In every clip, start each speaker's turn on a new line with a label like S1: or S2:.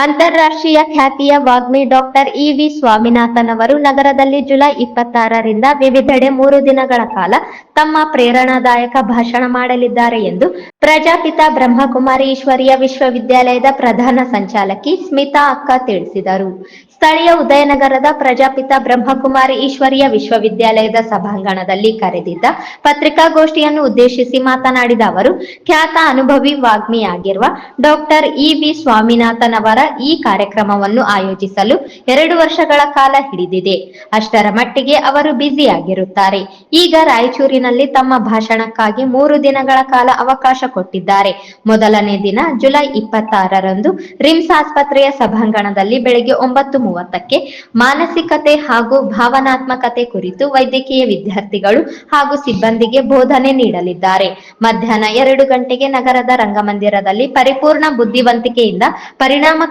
S1: ಅಂತಾರಾಷ್ಟ್ರೀಯ ಖ್ಯಾತಿಯ ವಾಗ್ಮಿ ಡಾಕ್ಟರ್ ಇ ವಿ ಸ್ವಾಮಿನಾಥನ್ ಅವರು ನಗರದಲ್ಲಿ ಜುಲೈ ಇಪ್ಪತ್ತಾರರಿಂದ ವಿವಿಧೆಡೆ ಮೂರು ದಿನಗಳ ಕಾಲ ತಮ್ಮ ಪ್ರೇರಣಾದಾಯಕ ಭಾಷಣ ಮಾಡಲಿದ್ದಾರೆ ಎಂದು ಪ್ರಜಾಪಿತ ಬ್ರಹ್ಮಕುಮಾರಿ ಈಶ್ವರಿಯ ವಿಶ್ವವಿದ್ಯಾಲಯದ ಪ್ರಧಾನ ಸಂಚಾಲಕಿ ಸ್ಮಿತಾ ಅಕ್ಕ ತಿಳಿಸಿದರು. ಸ್ಥಳೀಯ ಉದಯನಗರದ ಪ್ರಜಾಪಿತ ಬ್ರಹ್ಮಕುಮಾರಿ ಈಶ್ವರಿಯ ವಿಶ್ವವಿದ್ಯಾಲಯದ ಸಭಾಂಗಣದಲ್ಲಿ ಕರೆದಿದ್ದ ಪತ್ರಿಕಾಗೋಷ್ಠಿಯನ್ನು ಉದ್ದೇಶಿಸಿ ಮಾತನಾಡಿದ ಅವರು, ಖ್ಯಾತ ಅನುಭವಿ ವಾಗ್ಮಿಯಾಗಿರುವ ಡಾಕ್ಟರ್ ಇ ವಿ ಸ್ವಾಮಿನಾಥನ್ ಅವರ ಈ ಕಾರ್ಯಕ್ರಮವನ್ನು ಆಯೋಜಿಸಲು ಎರಡು ವರ್ಷಗಳ ಕಾಲ ಹಿಡಿದಿದೆ. ಅಷ್ಟರ ಮಟ್ಟಿಗೆ ಅವರು ಬ್ಯುಸಿಯಾಗಿರುತ್ತಾರೆ. ಈಗ ರಾಯಚೂರಿನಲ್ಲಿ ತಮ್ಮ ಭಾಷಣಕ್ಕಾಗಿ ಮೂರು ದಿನಗಳ ಕಾಲ ಅವಕಾಶ ಕೊಟ್ಟಿದ್ದಾರೆ. ಮೊದಲನೇ ದಿನ ಜುಲೈ ಇಪ್ಪತ್ತಾರರಂದು ರಿಮ್ಸ್ ಆಸ್ಪತ್ರೆಯ ಸಭಾಂಗಣದಲ್ಲಿ ಬೆಳಗ್ಗೆ ಒಂಬತ್ತು ಮೂವತ್ತಕ್ಕೆ ಮಾನಸಿಕತೆ ಹಾಗೂ ಭಾವನಾತ್ಮಕತೆ ಕುರಿತು ವೈದ್ಯಕೀಯ ವಿದ್ಯಾರ್ಥಿಗಳು ಹಾಗೂ ಸಿಬ್ಬಂದಿಗೆ ಬೋಧನೆ ನೀಡಲಿದ್ದಾರೆ. ಮಧ್ಯಾಹ್ನ ಎರಡು ಗಂಟೆಗೆ ನಗರದ ರಂಗಮಂದಿರದಲ್ಲಿ ಪರಿಪೂರ್ಣ ಬುದ್ಧಿವಂತಿಕೆಯಿಂದ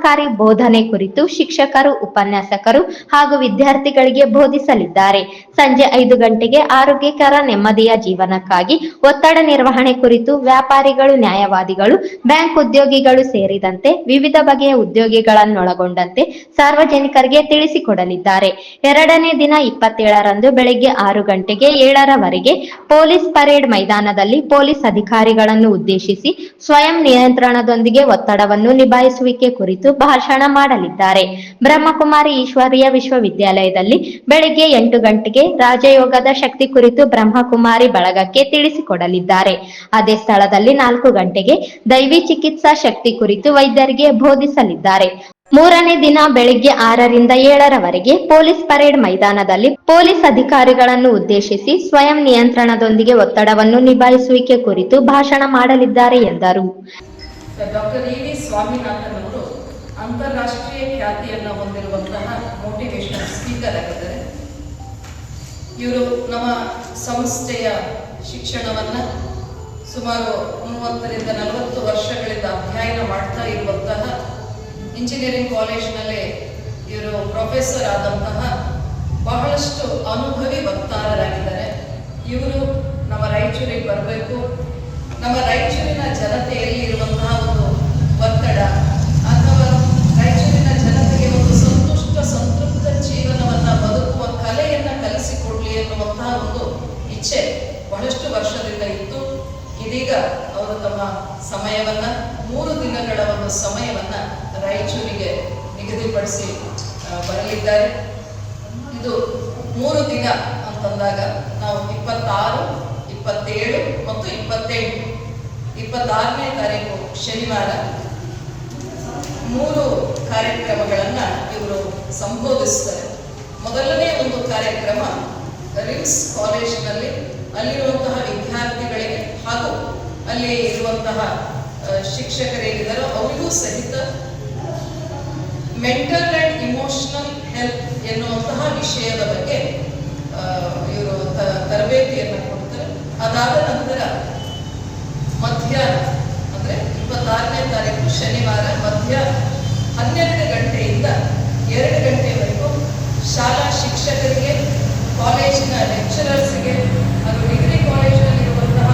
S1: ಪರಿಣಾಮಕಾರಿ ಬೋಧನೆ ಕುರಿತು ಶಿಕ್ಷಕರು, ಉಪನ್ಯಾಸಕರು ಹಾಗೂ ವಿದ್ಯಾರ್ಥಿಗಳಿಗೆ ಬೋಧಿಸಲಿದ್ದಾರೆ. ಸಂಜೆ ಐದು ಗಂಟೆಗೆ ಆರೋಗ್ಯಕರ ನೆಮ್ಮದಿಯ ಜೀವನಕ್ಕಾಗಿ ಒತ್ತಡ ನಿರ್ವಹಣೆ ಕುರಿತು ವ್ಯಾಪಾರಿಗಳು, ನ್ಯಾಯವಾದಿಗಳು, ಬ್ಯಾಂಕ್ ಉದ್ಯೋಗಿಗಳು ಸೇರಿದಂತೆ ವಿವಿಧ ಬಗೆಯ ಉದ್ಯೋಗಿಗಳನ್ನೊಳಗೊಂಡಂತೆ ಸಾರ್ವಜನಿಕರಿಗೆ ತಿಳಿಸಿಕೊಡಲಿದ್ದಾರೆ. ಎರಡನೇ ದಿನ ಇಪ್ಪತ್ತೇಳರಂದು ಬೆಳಗ್ಗೆ ಆರು ಗಂಟೆಗೆ ಏಳರವರೆಗೆ ಪೊಲೀಸ್ ಪರೇಡ್ ಮೈದಾನದಲ್ಲಿ ಪೊಲೀಸ್ ಅಧಿಕಾರಿಗಳನ್ನು ಉದ್ದೇಶಿಸಿ ಸ್ವಯಂ ನಿಯಂತ್ರಣದೊಂದಿಗೆ ಒತ್ತಡವನ್ನು ನಿಭಾಯಿಸುವಿಕೆ ಕುರಿತು ಭಾಷಣ ಮಾಡಲಿದ್ದಾರೆ. ಬ್ರಹ್ಮಕುಮಾರಿ ಈಶ್ವರೀಯ ವಿಶ್ವವಿದ್ಯಾಲಯದಲ್ಲಿ ಬೆಳಗ್ಗೆ ಎಂಟು ಗಂಟೆಗೆ ರಾಜಯೋಗದ ಶಕ್ತಿ ಕುರಿತು ಬ್ರಹ್ಮಕುಮಾರಿ ಬಳಗಕ್ಕೆ ತಿಳಿಸಿಕೊಡಲಿದ್ದಾರೆ. ಅದೇ ಸ್ಥಳದಲ್ಲಿ ನಾಲ್ಕು ಗಂಟೆಗೆ ದೈವಿ ಚಿಕಿತ್ಸಾ ಶಕ್ತಿ ಕುರಿತು ವೈದ್ಯರಿಗೆ ಬೋಧಿಸಲಿದ್ದಾರೆ. ಮೂರನೇ ದಿನ ಬೆಳಿಗ್ಗೆ ಆರರಿಂದ ಏಳರವರೆಗೆ ಪೊಲೀಸ್ ಪರೇಡ್ ಮೈದಾನದಲ್ಲಿ ಪೊಲೀಸ್ ಅಧಿಕಾರಿಗಳನ್ನು ಉದ್ದೇಶಿಸಿ ಸ್ವಯಂ ನಿಯಂತ್ರಣದೊಂದಿಗೆ ಒತ್ತಡವನ್ನು ನಿಭಾಯಿಸುವಿಕೆ ಕುರಿತು ಭಾಷಣ ಮಾಡಲಿದ್ದಾರೆ ಎಂದರು.
S2: ಡಾಕ್ಟರ್ ಸ್ವಾಮಿನಾಥನ್ ಅವರು ಅಂತಾರಾಷ್ಟ್ರೀಯ ಖ್ಯಾತಿಯನ್ನು ಹೊಂದಿರುವಂತಹ ಮೋಟಿವೇಶನಲ್ ಸ್ಪೀಕರ್ ಆಗಿದ್ದಾರೆ ಇವರು ನಮ್ಮ ಸಂಸ್ಥೆಯ ಶಿಕ್ಷಣವನ್ನು ಸುಮಾರು ಮೂವತ್ತರಿಂದ ನಲವತ್ತು ವರ್ಷಗಳಿಂದ ಅಧ್ಯಯನ ಮಾಡ್ತಾ ಇರುವಂತಹ ಇಂಜಿನಿಯರಿಂಗ್ ಕಾಲೇಜ್ನಲ್ಲಿ ಇವರು ಪ್ರೊಫೆಸರ್ ಆದಂತಹ ಬಹಳಷ್ಟು ಅನುಭವಿ ವಕ್ತಾರರಾಗಿದ್ದಾರೆ. ಇವರು ನಮ್ಮ ರಾಯಚೂರಿಗೆ ಬರಬೇಕು. ನಮ್ಮ ರಾಯಚೂರಿನ ಜನತೆಯಲ್ಲಿ ಇರುವಂತಹ ಒಂದು ಒತ್ತಡ ಅಥವಾ ರಾಯಚೂರಿನ ಜನತೆಗೆ ಒಂದು ಸಂತುಷ್ಟ ಸಂತೃಪ್ತ ಜೀವನವನ್ನ ಬದುಕುವ ಕಲೆಯನ್ನ ಕಲಿಸಿಕೊಡ್ಲಿ ಎನ್ನುವಂತಹ ಒಂದು ಇಚ್ಛೆ ಬಹಳಷ್ಟು ವರ್ಷದಿಂದ ಇತ್ತು. ಇದೀಗ ಅವರು ತಮ್ಮ ಸಮಯವನ್ನ, ಮೂರು ದಿನಗಳ ಒಂದು ಸಮಯವನ್ನ ರಾಯಚೂರಿಗೆ ನಿಗದಿಪಡಿಸಿ ಬರಲಿದ್ದಾರೆ. ಇದು ಮೂರು ದಿನ ಅಂತಂದಾಗ ನಾವು ಇಪ್ಪತ್ತಾರು, ಇಪ್ಪತ್ತೇಳು ಮತ್ತು ಇಪ್ಪತ್ತೆಂಟು. ಇಪ್ಪತ್ತಾರನೇ ತಾರೀಕು ಶನಿವಾರ. ಮೂರು ಕಾರ್ಯಕ್ರಮಗಳನ್ನು ಇವರು ಸಂಬೋಧಿಸ್ತಾರೆ. ಮೊದಲನೇ ಒಂದು ಕಾರ್ಯಕ್ರಮ ರಿಮ್ಸ್ ಕಾಲೇಜಿನಲ್ಲಿ ಅಲ್ಲಿರುವಂತಹ ವಿದ್ಯಾರ್ಥಿಗಳಿಗೆ ಹಾಗೂ ಅಲ್ಲಿ ಇರುವಂತಹ ಶಿಕ್ಷಕರೇನಿದ್ದಾರೋ ಅವರಿಗೂ ಸಹಿತ ಮೆಂಟಲ್ ಅಂಡ್ ಇಮೋಷನಲ್ ಹೆಲ್ತ್ ಎನ್ನುವಂತಹ ವಿಷಯದ ಬಗ್ಗೆ ಇವರು ತರಬೇತಿಯನ್ನು ಕೊಡ್ತಾರೆ. ಅದಾದ ನಂತರ ಮಧ್ಯಾಹ್ನ, ಅಂದ್ರೆ ಇಪ್ಪತ್ತಾರನೇ ತಾರೀಕು ಶನಿವಾರ ಮಧ್ಯಾಹ್ನ ಹನ್ನೆರಡು ಗಂಟೆಯಿಂದ ಎರಡು ಗಂಟೆವರೆಗೂ ಶಾಲಾ ಶಿಕ್ಷಕರಿಗೆ ಕಾಲೇಜಿನ ಲೆಕ್ಚರರ್ಸ್ಗೆ ಹಾಗೂ ಡಿಗ್ರಿ ಕಾಲೇಜಿನಲ್ಲಿರುವಂತಹ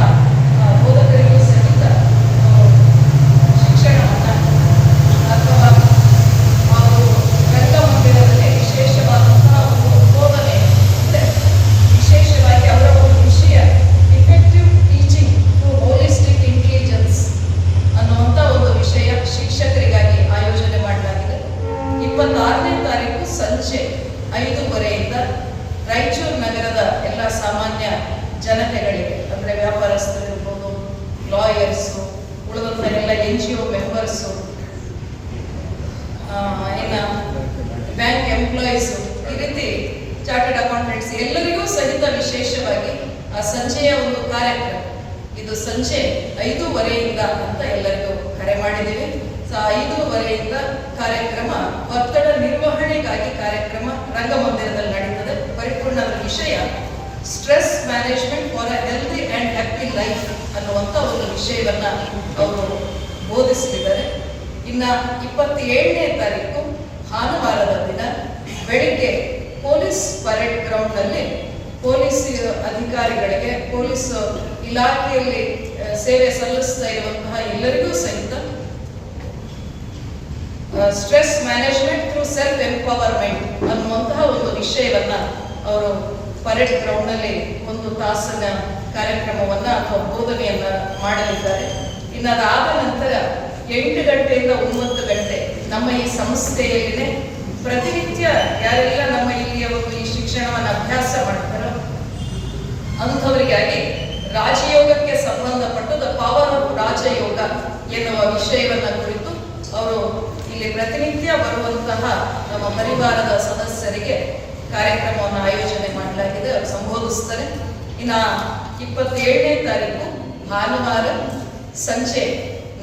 S2: ಆ, ಬೋಧಕರಿಗೂ ಸಹಿತ ಆ, ಶಿಕ್ಷಣವನ್ನು ಅಥವಾ ಅವರು ರಂಗಮಂದಿರದಲ್ಲಿ ವಿಶೇಷವಾದಂತಹ ಒಂದು ಬೋಧನೆ ಅಂದರೆ ವಿಶೇಷವಾಗಿ ಅವರ ಒಂದು ವಿಷಯ effective teaching to holistic intelligence ಅನ್ನುವಂಥ ಒಂದು ವಿಷಯ ಶಿಕ್ಷಕರಿಗಾಗಿ ಆಯೋಜನೆ ಮಾಡಲಾಗಿದೆ ಇಪ್ಪತ್ತಾರನೇ ತಾರೀಕು ಸಂಜೆ ಐದೂವರೆಯಿಂದ ರಾಯಚೂರು ನಗರದ ಎಲ್ಲ ಸಾಮಾನ್ಯ ಜನತೆಗಳಿಗೆ, ಅಂದರೆ ವ್ಯಾಪಾರಸ್ಥರು ಇರ್ಬೋದು ಲಾಯರ್ಸು ಉಳಿದಂಥ ಎಲ್ಲ ಎನ್ ಜಿ ಒ ಮೆಂಬರ್ಸು ಇನ್ನು ಬ್ಯಾಂಕ್ ಎಂಪ್ಲಾಯೀಸು ಈ ರೀತಿ ಚಾರ್ಟರ್ಡ್ ಅಕೌಂಟೆಂಟ್ಸ್ ಎಲ್ಲರಿಗೂ ಸಹಿತ ವಿಶೇಷವಾಗಿ ಆ ಸಂಜೆಯ ಒಂದು ಕಾರ್ಯಕ್ರಮ. ಇದು ಸಂಜೆ ಐದೂವರೆಯಿಂದ ಅಂತ ಎಲ್ಲರಿಗೂ ಕರೆ ಮಾಡಿದ್ದೀವಿ. ಸೊ ಐದೂವರೆಯಿಂದ ಕಾರ್ಯಕ್ರಮ ಒತ್ತಡ ನಿರ್ವಹಣೆಗಾಗಿ ಕಾರ್ಯಕ್ರಮ ರಂಗಮಂದಿರದಲ್ಲಿ ಅದರ ವಿಷಯ, stress management for a healthy and happy life ಅನ್ನುವಂಥ ಒಂದು ವಿಷಯವನ್ನು ಅವರು ಬೋಧಿಸಲಿದ್ದಾರೆ. ಇನ್ನ ಇಪ್ಪತ್ತೇಳನೇ ತಾರೀಕು, ಭಾನುವಾರದ ದಿನ, ಬೆಳಿಗ್ಗೆ ಪೊಲೀಸ್ ಪರೇಡ್ ಗ್ರೌಂಡ್ನಲ್ಲಿ ಪೊಲೀಸ್ ಅಧಿಕಾರಿಗಳಿಗೆ, ಪೊಲೀಸ್ ಇಲಾಖೆಯಲ್ಲಿ ಸೇವೆ ಸಲ್ಲಿಸ್ತಾ ಇರುವಂತಹ ಎಲ್ಲರಿಗೂ ಸಹಿತ stress management through self empowerment ಅನ್ನುವಂತಹ ಒಂದು ವಿಷಯವನ್ನ ಅವರು ಪರೇಡ್ ಗ್ರೌಂಡ್ನಲ್ಲಿ ಒಂದು ತಾಸಿನ ಕಾರ್ಯಕ್ರಮವನ್ನ ಅಥವಾ ಬೋಧನೆಯನ್ನ ಮಾಡಲಿದ್ದಾರೆ. ಇನ್ನು ಅದಾದ ನಂತರ ಎಂಟು ಗಂಟೆಯಿಂದ ಒಂಬತ್ತು ಗಂಟೆ ನಮ್ಮ ಈ ಸಂಸ್ಥೆಯಲ್ಲಿನೇ ಪ್ರತಿನಿತ್ಯ ಯಾರೆಲ್ಲ ನಮ್ಮ ಇಲ್ಲಿಯ ಒಂದು ಈ ಶಿಕ್ಷಣವನ್ನು ಅಭ್ಯಾಸ ಮಾಡ್ತಾರೋ ಅಂಥವರಿಗಾಗಿ ರಾಜಯೋಗಕ್ಕೆ ಸಂಬಂಧಪಟ್ಟು ದ ಪವರ್ ಆಫ್ ರಾಜಯೋಗ ಎನ್ನುವ ವಿಷಯವನ್ನ ಕುರಿತು ಅವರು ಇಲ್ಲಿ ಪ್ರತಿನಿತ್ಯ ಬರುವಂತಹ ನಮ್ಮ ಪರಿವಾರದ ಸದಸ್ಯರಿಗೆ ಕಾರ್ಯಕ್ರಮವನ್ನು ಆಯೋಜನೆ ಮಾಡಲಾಗಿದೆ. ಅವರು ಸಂಬೋಧಿಸ್ತಾರೆ. ಇನ್ನು ಇಪ್ಪತ್ತೇಳನೇ ತಾರೀಕು ಭಾನುವಾರ ಸಂಜೆ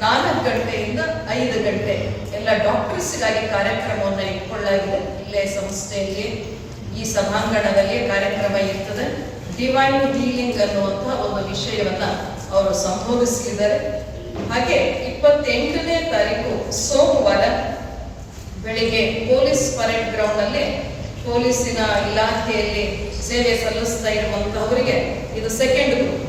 S2: ನಾಲ್ಕು ಗಂಟೆಯಿಂದ ಐದು ಗಂಟೆ ಎಲ್ಲ ಡಾಕ್ಟರ್ಸ್ಗಾಗಿ ಕಾರ್ಯಕ್ರಮವನ್ನು ಇಟ್ಕೊಳ್ಳಲಾಗಿದೆ. ಇಲ್ಲೇ ಸಂಸ್ಥೆಯಲ್ಲಿ, ಈ ಸಭಾಂಗಣದಲ್ಲಿ ಕಾರ್ಯಕ್ರಮ ಇರ್ತದೆ. ಡಿವೈನ್ ಹೀಲಿಂಗ್ ಅನ್ನುವಂಥ ಒಂದು ವಿಷಯವನ್ನ ಅವರು ಸಂಬೋಧಿಸಲಿದ್ದಾರೆ. ಹಾಗೆ ಇಪ್ಪತ್ತೆಂಟನೇ ತಾರೀಕು ಸೋಮವಾರ ಬೆಳಿಗ್ಗೆ ಪೊಲೀಸ್ ಪರೇಡ್ ಗ್ರೌಂಡ್ ಅಲ್ಲಿ ಪೊಲೀಸಿನ ಇಲಾಖೆಯಲ್ಲಿ ಸೇವೆ ಸಲ್ಲಿಸ್ತಾ ಇರುವಂತಹವರಿಗೆ ಇದು ಸೆಕೆಂಡ್ ಗ್ರೂಪ್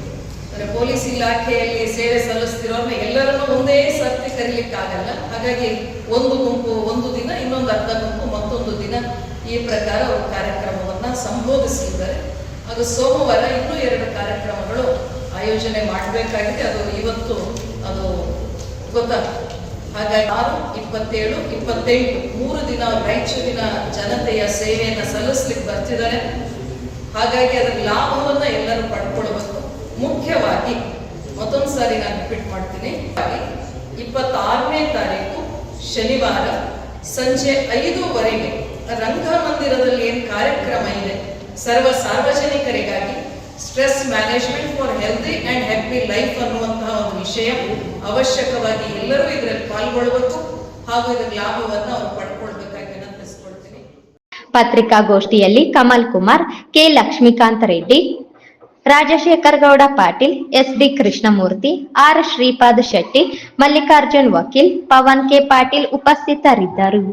S2: ಅಂದ್ರೆ ಪೊಲೀಸ್ ಇಲಾಖೆಯಲ್ಲಿ ಸೇವೆ ಸಲ್ಲಿಸ್ತಿರೋರ್ನ ಎಲ್ಲರನ್ನೂ ಒಂದೇ ಸರ್ತಿ ಕರೀಲಿಕ್ಕಾಗಲ್ಲ. ಹಾಗಾಗಿ ಒಂದು ಗುಂಪು ಒಂದು ದಿನ, ಇನ್ನೊಂದು ಅರ್ಧ ಗುಂಪು ಮತ್ತೊಂದು ದಿನ ಈ ಪ್ರಕಾರ ಅವರು ಕಾರ್ಯಕ್ರಮವನ್ನ ಸಂಬೋಧಿಸಿದ್ದಾರೆ ಅದು ಸೋಮವಾರ ಇನ್ನೂ ಎರಡು ಕಾರ್ಯಕ್ರಮಗಳು ಆಯೋಜನೆ ಮಾಡಬೇಕಾಗಿದೆ. ಅದು ಇವತ್ತು ಅದು ಗೊತ್ತಾಗ್ತದೆ ಹಾಗಾಗಿ ಆರು ಇಪ್ಪತ್ತೇಳು, ಇಪ್ಪತ್ತೆಂಟು, ಮೂರು ದಿನ ರಾಯಚೂರಿನ ಜನತೆಯ ಸೇವೆಯನ್ನು ಸಲ್ಲಿಸ್ಲಿಕ್ಕೆ ಬರ್ತಿದ್ದಾರೆ. ಹಾಗಾಗಿ ಅದರ ಲಾಭವನ್ನ ಎಲ್ಲರೂ ಪಡ್ಕೊಳ್ಬೇಕು ಮುಖ್ಯವಾಗಿ ಮತ್ತೊಂದು ಸಾರಿ ನಾನು ರಿಪೀಟ್ ಮಾಡ್ತೀನಿ. ಇಪ್ಪತ್ತಾರನೇ ತಾರೀಕು ಶನಿವಾರ ಸಂಜೆ ಐದೂವರೆಗೆ ರಂಗಮಂದಿರದಲ್ಲಿ ಏನು ಕಾರ್ಯಕ್ರಮ ಇದೆ, ಸರ್ವ ಸಾರ್ವಜನಿಕರಿಗಾಗಿ stress management for healthy and happy life ಅನ್ನುವಂತಹ ಒಂದು ವಿಷಯ ಅವಶ್ಯಕವಾಗಿ ಎಲ್ಲರೂ ಇದರಲ್ಲಿ ಪಾಲ್ಗೊಳ್ಳಬೇಕು ಹಾಗೂ ಇದರ ಲಾಭವನ್ನು ಅವರು ಪಡ್ಕೊಳ್ಬೇಕಾಗಿ ವಿನಂತಿಸ್ಕೊಳ್ತೀನಿ
S1: ಪತ್ರಿಕಾಗೋಷ್ಠಿಯಲ್ಲಿ Kamal Kumar, K Lakshmikant Reddy, Rajashekhar Gowda Patil, S D Krishnamurthy, R Shripad Shetty, Mallikarjun ವಕೀಲ್, ಪವನ್ ಕೆ ಪಾಟೀಲ್ ಉಪಸ್ಥಿತರಿದ್ದರು.